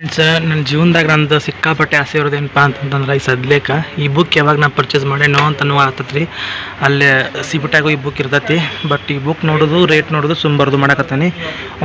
Friends ನನ್ನ ಜೀವನದಾಗ ನಂದು ಸಿಕ್ಕಾಪಟ್ಟೆ ಆಸೆ ಇರೋದೇನಪ್ಪ ಅಂತಂದ್ರೆ ಈ ಸದ್ಲೇಕ ಈ ಬುಕ್ ಯಾವಾಗ ನಾ ಪರ್ಚೇಸ್ ಮಾಡೇನೋ ಅಂತ ಆತತ್ರಿ. ಅಲ್ಲೇ ಸಿಬಿಟ್ಯಾಗೂ ಈ ಬುಕ್ ಇರ್ತೈತಿ. ಬಟ್ ಈ ಬುಕ್ ನೋಡೋದು ರೇಟ್ ನೋಡೋದು ಸುಮ್ಮರ್ದು ಮಾಡಕತ್ತಾನೆ.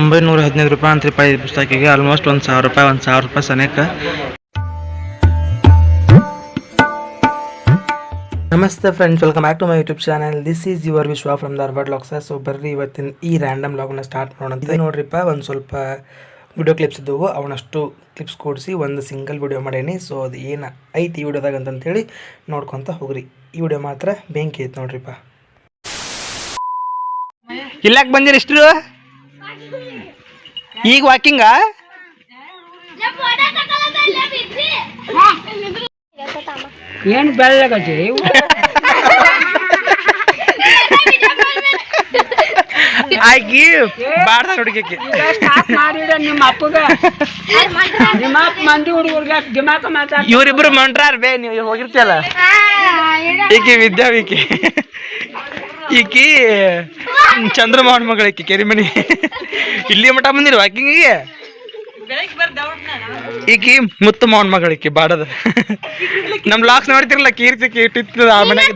ಒಂಬೈನೂರ ಹದಿನೈದು ರೂಪಾಯಿ ಅಂತ ರೂಪಾಯಿ ಪುಸ್ತಕಿಗೆ ಆಲ್ಮೋಸ್ಟ್ ಒಂದು ಸಾವಿರ ರೂಪಾಯಿ, ಒಂದು ಸಾವಿರ ರೂಪಾಯಿ ಸನೇಕ. ನಮಸ್ತೆ friends welcome back to my YouTube channel this is your Vishwa from Dharwad ಲಾಕ್ಸ so ಬರ್ರಿ ಇವತ್ತಿನ ಈ ರ್ಯಾಂಡಮ್ ಲಾಗ್ನ ಸ್ಟಾರ್ಟ್ ಮಾಡೋಣ ನೋಡ್ರಿಪ್ಪ ಒಂದು ಸ್ವಲ್ಪ ವಿಡಿಯೋ ಕ್ಲಿಪ್ಸ್ ಇದ್ದವು ಅವನಷ್ಟು ಕ್ಲಿಪ್ಸ್ ಕೂಡಿಸಿ ಒಂದು ಸಿಂಗಲ್ ವಿಡಿಯೋ ಮಾಡೇನಿ. ಸೊ ಅದು ಏನು ಐತಿ ಈ ವಿಡಿಯೋದಾಗ ಅಂತಂತೇಳಿ ನೋಡ್ಕೊತ ಹೋಗ್ರಿ. ಈ ವಿಡಿಯೋ ಮಾತ್ರ ಬೆಂಕಿ ಐತೆ ನೋಡ್ರಿಪ್ಪ. ಇಲ್ಲಕ್ಕೆ ಬಂದಿರಿ ಇಷ್ಟು ಈಗ ವಾಕಿಂಗ ಏನು ಬೆಳ್ಳಗತಿ ಆಕಿ ಬಾಡ್ದ ಹುಡುಗಕ್ಕೆ ನಿಮ್ಮ ನಿಮ್ಮ ಅಪ್ಪ ಬೇ, ನೀವು ಹೋಗಿರ್ತಿಯಲ್ಲ? ಈಕಿ ವಿದ್ಯಾವಿಕಿ ಈಕಿ. ಚಂದ್ರಮೋಹನ್ ಮಗಳ ಈಕಿ, ಕೆರಿಮನಿ. ಇಲ್ಲಿ ಮಠ ಬಂದಿರಿ ವಾಕಿಂಗಿಗೆ ಈಕಿ ಮುತ್ತು ಮೋಹನ್ ಮಗಳ ಈಕಿ ಬಾಡದ ನಮ್ ಲಾಕ್ಸ್ ನೋಡ್ತಿರಲ್ಲ ಕೀರ್ತಿ ಕೀರ್ತಿತ್ತು ಆ ಮನೆಗೆ.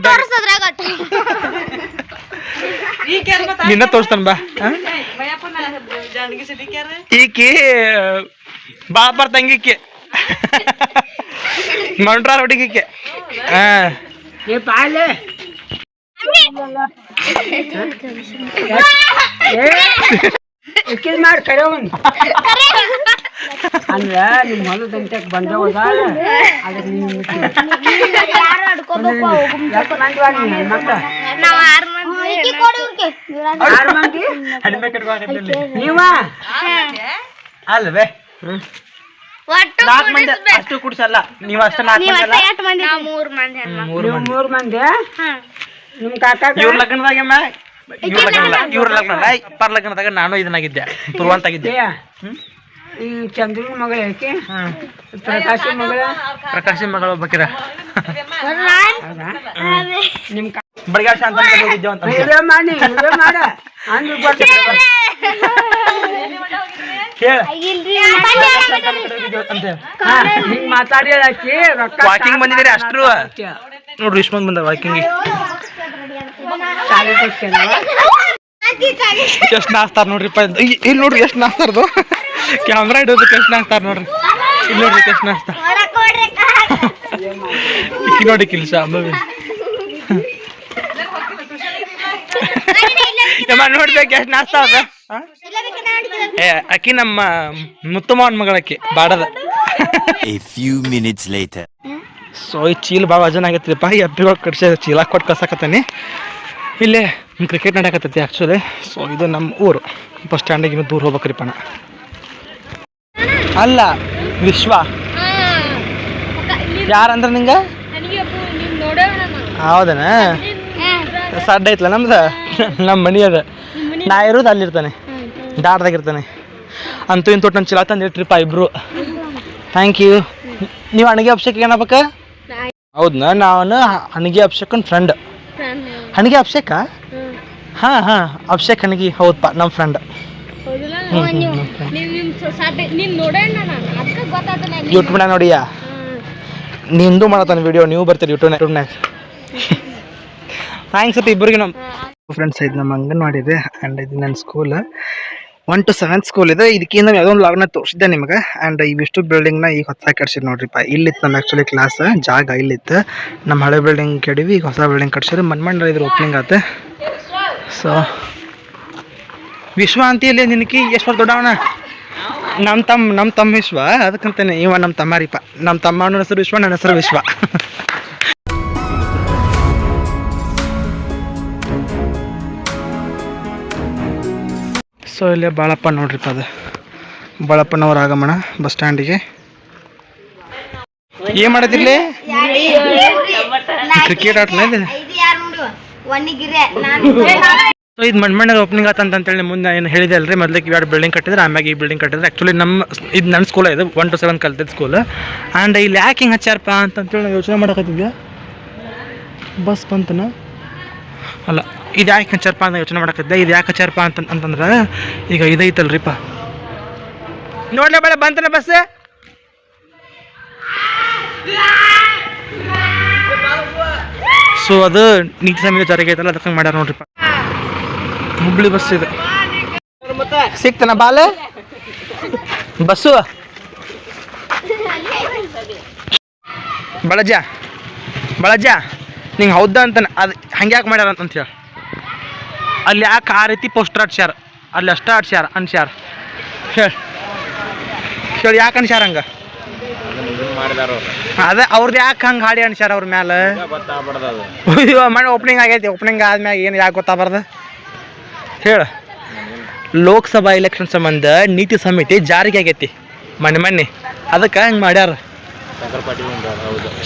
ನಿನ್ನ ತೋರಿಸ್ತಾನ ಬಾ? ಈಕಿ ಬಾಪರ್ ತಂಗಿಕೆ ಮಂಟ್ರಾರ್ ಹುಡುಗಿಕೆ ಮಾಡಿ ಕರೆಯವನ್ ಅಂದ್ರ ನಿಮ್ಮ ಹೊಲದಂಟಕ್ಕೆ ಬಂದವದ ಅದಕ್ಕೆ ನೀವು ಮಂದಿ. ವಾಡಿ ನನ್ನ ಮಕ್ಳ ಆರು ಮಂದಿ ನೀವ? ಅಲ್ವೇ ನಾಲ್ಕು ಮಂದಿ ಅಷ್ಟು ಕುಡ್ಸಲ್ಲ. ನೀವು ಅಷ್ಟ ನಾಲ್ಕು ಮಂದಿ ಅಲ್ಲ? ಮೂರ್ ಮಂದಿ ಮೂರು ಮಂದಿ ಮೂರು ಮಂದಿ? ನಿಮ್ಮ ಕಾಕಾಗ? ಇವ್ರ ಲಗ್ನದಾಗ ಇವ್ರ ಲಗ್ನ ಇವ್ರ ಲಗ್ನ ಪರ್ ಲಗ್ನದಾಗ ನಾನು ಇದನ್ನಾಗಿದ್ದೆ. ಪುರ್ವಂತಾಗಿದ್ದೆ ಈ ಚಂದ್ರನ ಮಗಳ ಯಾಕೆ? ಪ್ರಕಾಶ ಮಗಳ? ಪ್ರಕಾಶ್ ಮಗಳ ಒಬ್ಬಕಿರ ಹೌದಾ? ಬಡಿಗಾಶ ಅಂತ ಹೋಗಿದ್ದೇವ ಅಂತ ವಿಡಿಯೋ ಮಾಡಿ ವಿಡಿಯೋ ಮಾಡ. ಅಂದ್ರ ಬರ್ತದೆ ಹೇಳ ಹಾ, ಹಿಂಗ್ ಮಾತಾಡಿ ಆಕಿ ರೊಕ್ಕ ವಾಕಿಂಗ್ ಬಂದಿದ್ದೀರಿ ಅಷ್ಟ್ರು. ನೋಡ್ರಿ ಇಷ್ಟು ಮಂದಿ ಬಂದ ವಾಕಿಂಗ್? ಎಷ್ಟು ನಾಸ್ತಾರ ನೋಡ್ರಿಪ್ಪ ಇಲ್ಲಿ ನೋಡ್ರಿ ಎಷ್ಟು ನಾಸ್ತಾರದು ಕ್ಯಾಮ್ರಾ ಇಡೋದಕ್ಕೆ ಎಷ್ಟು ನಾಸ್ತಾರ ನೋಡ್ರಿ? ಇಲ್ಲಿ ನೋಡ್ರಿ ಎಷ್ಟು ನಾಸ್ತಾರ ನೋಡಿ ಕಿಲ್ಸ ಅಂಬವಿ ಯಮ್ಮ ನೋಡ್ಬೇಕು ಎಷ್ಟು ನಾಷ್ಟ ಅದ? ಏ ಅಕ್ಕಿ ನಮ್ಮ ಮುತ್ತಮ್ಮನ ಮಗಳಕ್ಕಿ ಬಾಡದ. A few minutes later. So ಈ ಚೀಲ ಭಾಳ ವಜನ್ ಆಗತ್ತಿಪ್ಪ ಈ ಅಪ್ಪಿಗಳು ಕಡ್ಸಿ ಚೀಲ ಕೊಟ್ಟು ಕಳ್ಸಕತ್ತೀನಿ. ಇಲ್ಲೇ ಕ್ರಿಕೆಟ್ ನಡಕತ್ತೈತಿ ಆ್ಯಕ್ಚುಲಿ ಸೊ ಇದು ನಮ್ಮ ಊರು. ಬಸ್ ಸ್ಟ್ಯಾಂಡಿಗೆ ಇನ್ನು ದೂರ ಹೋಗ್ಬೇಕ್ರಿಪ್ಪ ನಾ. ಅಲ್ಲ ವಿಶ್ವ. ಯಾರಂದ್ರೆ ನಿಂಗೆ? ಹೌದನ? ಸಡ್ಡ ಐತ್ಲ ನಮ್ದು? ನಮ್ಮ ಮನಿ ಅದ. ನಾ ಇರೋದು ಅಲ್ಲಿರ್ತಾನೆ. ದಾಡ್ದಾಗಿರ್ತಾನೆ ಅಂತೂ ಇಂತೂ ನನ್ನ ಚಿಲ ತಂದು ಟ್ರಿಪ್ ಇಬ್ರು. ಥ್ಯಾಂಕ್ ಯು ನೀವು ಅಣಗಿ ಅಭಿಷೇಕ್ ಏನಬೇಕ ಹೌದಾ ನಾನು ಅಣಗಿ ಅಭಿಷೇಕನ್ ಫ್ರೆಂಡ್ ಹಣಿಗೆ ಅಭಿಷೇಕ? ಹಾಂ ಹಾಂ ಅಭಿಷೇಕ್ ಹಣಿಗೆ ಹೌದಪ್ಪ ನಮ್ಮ ಫ್ರೆಂಡ್ ಯೂಟ್ಯೂಬ್ನಾಗ ನೋಡಿಯಾ? ನಿಂದು ಮಾಡತ್ತಾನೆ ವಿಡಿಯೋ ನೀವು ಬರ್ತೀರಿ ಯೂಟ್ಯೂಬ್ ಯೂಟ್ಯೂಬ್ನಾಗ ಥ್ಯಾಂಕ್ಸ್ ಇಬ್ಬರಿಗೆ ನಮ್ಮ ಫ್ರೆಂಡ್ಸ್ ಇದು ನಮ್ಮ ಅಂಗನವಾಡಿ ಇದೆ ಆ್ಯಂಡ್ ಇದು ನನ್ನ school one to seventh school ಇದೆ. ಇದಕ್ಕಿಂತ ಯಾವುದೋ ಒಂದು ಲಾಗ್ನ ತೋರಿಸಿದ್ದೆ ನಿಮಗೆ. ಆ್ಯಂಡ್ ಇವಿಷ್ಟು ಬಿಲ್ಡಿಂಗ್ನ ಈಗ ಹೊಸ ಕಟ್ಸಿರಿ ನೋಡ್ರಿಪ್ಪ ಇಲ್ಲಿತ್ತು ನಮ್ಮ ಆ್ಯಕ್ಚುಲಿ ಕ್ಲಾಸ್ ಜಾಗ ಇಲ್ಲಿತ್ತು. ನಮ್ಮ ಹಳೆ ಬಿಲ್ಡಿಂಗ್ ಕೆಡವಿ ಈಗ ಹೊಸ ಬಿಲ್ಡಿಂಗ್ ಕಟ್ಸಿರಿ. ಮನ್ಮಂಡ ಇದ್ರ ಓಪನಿಂಗ್ ಆತ. ಸೊ ವಿಶ್ವ ಅಂತ ಇಲ್ಲಿ ನಿನಕಿ ಎಷ್ಟು ವರ್ಷ ದೊಡ್ಡವಣ ನಮ್ಮ ತಮ್ಮ ನಮ್ಮ ತಮ್ಮ ವಿಶ್ವ. ಅದಕ್ಕಂತಾನೆ ಇವ ನಮ್ಮ ತಮ್ಮ ರೀಪ ನಮ್ಮ ತಮ್ಮನ ಹೆಸರು ವಿಶ್ವ, ನನ್ನ ಹೆಸರು ವಿಶ್ವ. ಸೊ, ಇಲ್ಲೇ ಬಾಳಪ್ಪ ನೋಡ್ರಿಪ್ಪ ಅದು. ಬಾಳಪ್ಪನವ್ರ ಆಗಮನ ಬಸ್ ಸ್ಟ್ಯಾಂಡಿಗೆ. ಏನ್ ಮಾಡದಿರ್ಲಿ ಕ್ರಿಕೆಟ್ ಆಟ ಸೊ, ಇದು ಮಣ್ಮಣ್ಣದ ಓಪನಿಂಗ್ ಆತ ಅಂತೇಳಿ ಮುಂದೆ ಏನು ಹೇಳಿದೆ ಅಲ್ರಿ. ಮೊದಲಿಗೆ ಎರಡು ಬಿಲ್ಡಿಂಗ್ ಕಟ್ಟಿದ್ರೆ, ಆಮ್ಯಾಗ ಈ ಬಿಲ್ಡಿಂಗ್ ಕಟ್ಟಿದ್ರೆ. ಆ್ಯಕ್ಚುಲಿ ನಮ್ಮ ಇದು ನನ್ನ ಸ್ಕೂಲ್ ಇದು ಒನ್ ಟು ಸೆವೆನ್ ಕಲ್ತಿದ್ದ ಸ್ಕೂಲ್ ಆ್ಯಂಡ್ ಇಲ್ಲಿ ಯಾಕೆ ಹಿಂಗೆ ಹಚ್ಚಾರಪ್ಪ ಅಂತಂತೇಳಿ ನಾವು ಯೋಚನೆ ಮಾಡಕತ್ತಿದ್ದೆ ಬಸ್ ಬಂತನ? ಅಲ್ಲ, ಇದು ಯಾಕೆ ಹಚ್ಚಾರಪ್ಪ ಅಂತ ಯೋಚನೆ ಮಾಡಕತ್ತಿದ್ದೆ? ಇದು ಯಾಕೆ ಹಚ್ಚಾರಪ್ಪ ಅಂತ ಅಂತಂದ್ರೆ, ಈಗ ಇದೈತಲ್ರಿಪ್ಪ. ನೋಡ್ಲೇ ಬೇಡ ಬಂತನ ಬಸ್ ಸೊ ಅದು ನೀತಿ ಸಮಯ ಜಾರಿಗೆ ಐತಲ್ಲ ಅದಕ್ಕೆ ಮಾಡ್ಯಾರ ನೋಡ್ರಿಪ್ಪ. ಹುಬ್ಳಿ ಬಸ್ ಇದು. ಸಿಕ್ತನ ಬಾಲ? ಬಸ್ಸು ಬಳಜ ಬಳಜ ನಿಂಗೆ ಹೌದ ಅಂತ ಅದು ಹಂಗ್ಯಾಕೆ ಮಾಡ್ಯಾರ ಅಂತ ಹೇಳಿ ಅಲ್ಲಿ ಯಾಕೆ ಆ ರೀತಿ ಪೋಸ್ಟರ್ ಹಟ್ಸ್ಯಾರ ಅಲ್ಲಿ ಅಷ್ಟ ಹಟ್ಸ್ಯಾರ ಅನ್ಸ್ಯಾರ? ಹೇಳಿ. ಹೇಳಿ ಯಾಕೆ ಅನ್ಸ್ಯಾರ ಹಂಗೆ? ಅದೇ ಅವ್ರದ್ದು ಯಾಕೆ ಹಂಗೆ ಹಾಡಿ ಅನ್ಸ್ಯಾರ ಅವ್ರ ಮ್ಯಾಲೆ? ಮಾಡಿ ಓಪನಿಂಗ್ ಆಗೈತಿ ಓಪನಿಂಗ್ ಆದ್ಮ್ಯಾಗ ಏನು ಯಾಕೆ ಗೊತ್ತಾಗ್ಬಾರ್ದು? ಹೇಳು. ಲೋಕಸಭಾ ಎಲೆಕ್ಷನ್ ಸಂಬಂಧ ನೀತಿ ಸಮಿತಿ ಜಾರಿಗೆ ಆಗೈತಿ. ಮೊನ್ನೆ ಮೊನ್ನೆ ಅದಕ್ಕೆ ಹಂಗೆ ಮಾಡ್ಯಾರ?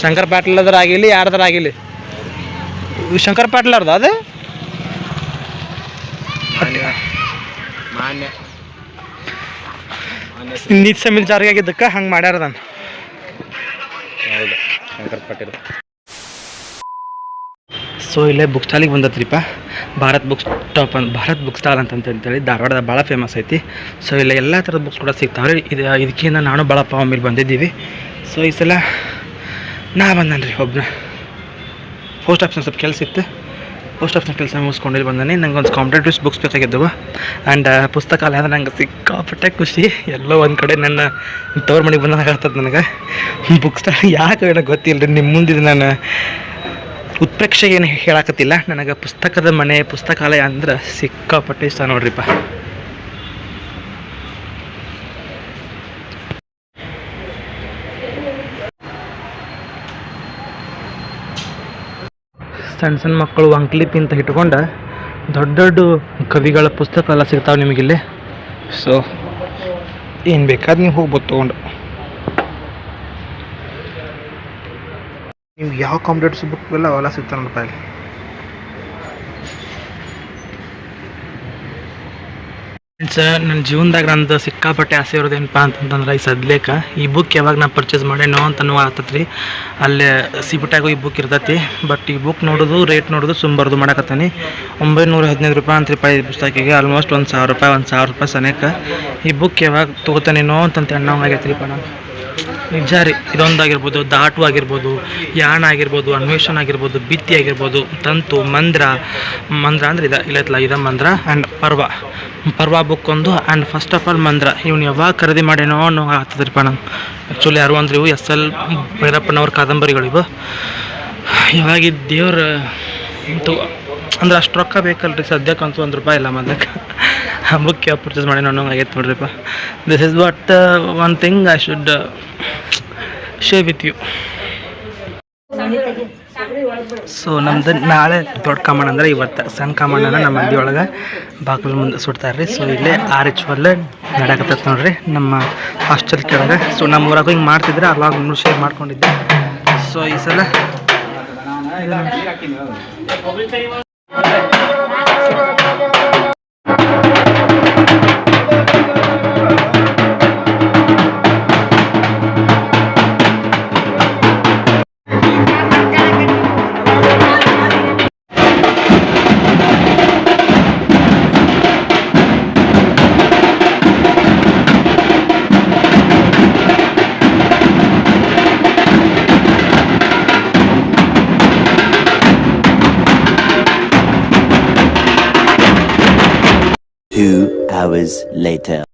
ಶಂಕರ್ ಪಾಟೀಲ್ ಅದ್ರ ಆಗಿಲ್ಲ ಯಾರ್ದಾರ ಆಗಿಲ್ಲ ಶಂಕರ್ ಪಾಟೀಲ್ ಅವ್ರದ್ದು ಅದು ನೀತಿ ಸಮಿತಿ ಜಾರಿಗೆ ಆಗಿದ್ದಕ್ಕೆ ಹಂಗೆ ಮಾಡ್ಯಾರ ಪಾಟೀಲ್. ಸೊ ಇಲ್ಲೇ ಬುಕ್ ಸ್ಟಾಲಿಗೆ ಬಂದತ್ರಿಪ್ಪ. ಭಾರತ್ ಬುಕ್ ಸ್ಟಾಪ್ ಅಂತ ಭಾರತ್ ಬುಕ್ ಸ್ಟಾಲ್ ಅಂತ ಅಂತೇಳಿ ಧಾರವಾಡದ ಭಾಳ ಫೇಮಸ್ ಐತಿ. ಸೊ ಇಲ್ಲ ಎಲ್ಲ ಥರದ ಬುಕ್ಸ್ ಕೂಡ ಸಿಗ್ತಾವೆ ರೀ ಇದು ಇದಕ್ಕಿಂತ ನಾನು ಭಾಳ ಪಾವಮಿಲ್ ಬಂದಿದ್ದೀವಿ. ಸೊ ಈ ಸಲ ನಾ ಬಂದನ್ರಿ ಒಬ್ಬನ ಪೋಸ್ಟ್ ಆಫೀಸ್ನ ಸ್ವಲ್ಪ ಕೆಲಸ ಇತ್ತು. ಪೋಸ್ಟ್ ಆಫೀಸ್ನ ಕೆಲಸ ಮುಗಿಸ್ಕೊಂಡು ಇಲ್ಲಿ ಬಂದಾನೆ. ನಂಗೆ ಒಂದು ಕಾಂಪಿಟೇಟಿವ್ಸ್ ಬುಕ್ಸ್ ಬೇಕಾಗಿದ್ದವು. ಆ್ಯಂಡ್ ಪುಸ್ತಕಾಲಯ ಅಂದ್ರೆ ನಂಗೆ ಸಿಕ್ಕಾಪಟ್ಟೆ ಖುಷಿ. ಎಲ್ಲೋ ಒಂದು ಕಡೆ ನನ್ನ ತವ್ರ ಮನೆಗೆ ಬಂದಾಗ ಆಗ್ತದೆ ನನಗೆ. ಬುಕ್ಸ್ ಯಾಕೆ ಏನೋ ಗೊತ್ತಿಲ್ಲ ರೀ ನಿಮ್ಮ ಮುಂದಿದ್ದು ನಾನು ಉತ್ಪ್ರೇಕ್ಷೆ ಏನು ಹೇಳಾಕತ್ತಿಲ್ಲ. ನನಗೆ ಪುಸ್ತಕದ ಮನೆ, ಪುಸ್ತಕಾಲಯ ಅಂದ್ರೆ ಸಿಕ್ಕಾಪಟ್ಟೆ ಇಷ್ಟ ನೋಡ್ರಿಪ್ಪ. ಸಣ್ಣ ಸಣ್ಣ ಮಕ್ಕಳು ಅಂಕ್ಲಿಪ್ ಅಂತ ಇಟ್ಕೊಂಡು ದೊಡ್ಡ ದೊಡ್ಡ ಕವಿಗಳ ಪುಸ್ತಕ ಎಲ್ಲ ಸಿಗ್ತಾವೆ ನಿಮಗಿಲ್ಲಿ. ಸೊ ಏನು ಬೇಕಾದ್ರೆ ನೀವು ಹೋಗ್ಬೋದು ತೊಗೊಂಡು. ನೀವು ಯಾವ ಕಾಂಪಿಟೇಟಿವ್ಸ್ ಬುಕ್ ಎಲ್ಲ ಅವೆಲ್ಲ ಸಿಗ್ತಾವೆ ನೋಡಪ್ಪ ಇಲ್ಲಿ. ಫ್ರೆಂಡ್ಸ್ ನನ್ನ ಜೀವನದಾಗ ನಂದು ಸಿಕ್ಕಾಪಟ್ಟೆ ಆಸೆ ಇರೋದು ಅಂತಂತಂದ್ರೆ ಈ ಸದ್ಲೇಕ ಈ ಬುಕ್ ಯಾವಾಗ ನಾ ಪರ್ಚೇಸ್ ಮಾಡೇನೋ ಅಂತ ಆತತ್ರಿ. ಅಲ್ಲೇ ಸಿಪಟಾಗು ಈ ಬುಕ್ ಇರ್ತೈತಿ. ಬಟ್ ಈ ಬುಕ್ ನೋಡೋದು ರೇಟ್ ನೋಡೋದು ಸುಂಬರ್ದು ಮಾಡಕತ್ತಾನೆ. ಒಂಬೈನೂರ ಹದಿನೈದು ರೂಪಾಯಿ ಅಂತ ರೂಪಾಯಿ ಈ ಪುಸ್ತಕಿಗೆ ಆಲ್ಮೋಸ್ಟ್ ಒಂದು ಸಾವಿರ ರೂಪಾಯಿ, ಒಂದು ಸಾವಿರ ರೂಪಾಯಿ ಸನೇಕ. ಈ ಬುಕ್ ಯಾವಾಗ ತೊಗೋತಾನೇನೋ ಅಂತಂತ ಎಣ್ಣವ್ ಆಗೈತ್ರಿಪ್ಪ ನಾನು. ನಿಜ ರೀ ಇದೊಂದಾಗಿರ್ಬೋದು ದಾಟು ಆಗಿರ್ಬೋದು, ಯಾಣ ಆಗಿರ್ಬೋದು, ಅನ್ವೇಷಣ ಆಗಿರ್ಬೋದು, ಬಿತ್ತಿ ಆಗಿರ್ಬೋದು, ತಂತು, ಮಂದ್ರ ಮಂದ್ರ ಅಂದ್ರೆ ಇಲ್ಲ ಇಲ್ಲೈತಲ್ಲ ಇದ ಮಂದ್ರ ಆ್ಯಂಡ್ ಪರ್ವ. ಪರ್ವ ಬುಕ್ ಒಂದು ಆ್ಯಂಡ್ ಫಸ್ಟ್ ಆಫ್ ಆಲ್ ಮಂದ್ರ. ಇವ್ನು ಯಾವಾಗ ಖರೀದಿ ಮಾಡೇನೋ ಅನ್ನೋ ಆಗ್ತದ್ರಿಪ್ಪ ನಂಗೆ ಆ್ಯಕ್ಚುಲಿ ಯಾರು ಅಂದ್ರೆ ಇವು ಎಸ್ ಎಲ್ ಭೈರಪ್ಪನವ್ರ ಕಾದಂಬರಿಗಳಿವು ಇವಾಗ ದೇವ್ರ ಇಂತು ಅಂದ್ರೆ ಅಷ್ಟು ರೊಕ್ಕ ಬೇಕಲ್ರಿ ಸದ್ಯಕ್ಕಂತೂ ಒಂದು ರೂಪಾಯಿ ಇಲ್ಲ ಮೊದಲಕ್ಕೆ ಬುಕ್ ಯಾವ ಪರ್ಚೇಸ್ ಮಾಡಿ ನಾನು ಆಗೈತೆ ನೋಡ್ರಿಪ್ಪ. This is what one thing I should share with you so ನಮ್ದು ನಾಳೆ ದೊಡ್ಡ ಕಾಮಣ್ಣ ಅಂದ್ರೆ ಇವತ್ತು ಸಣ್ಣ ಕಾಮಣ್ಣನ ನಮ್ಮ ಮಂದಿ ಒಳಗೆ ಬಾಗಿಲು ಮುಂದೆ ಸುಡ್ತಾರೆ ರೀ ಸೊ ಇಲ್ಲೇ ಆ ರಿಚುವಲ್ ನಡಕತ್ತೈತೆ ನೋಡ್ರಿ. ನಮ್ಮ ಹಾಸ್ಟೆಲ್ ಕೆಳಗೆ. ಸೊ ನಮ್ಮ ಊರಾಗ ಹಿಂಗೆ ಮಾಡ್ತಿದ್ರೆ ಅವಾಗ ಶೇರ್ ಮಾಡ್ಕೊಂಡಿದ್ದೆ. ಸೊ ಈ ಸಲ Two hours later.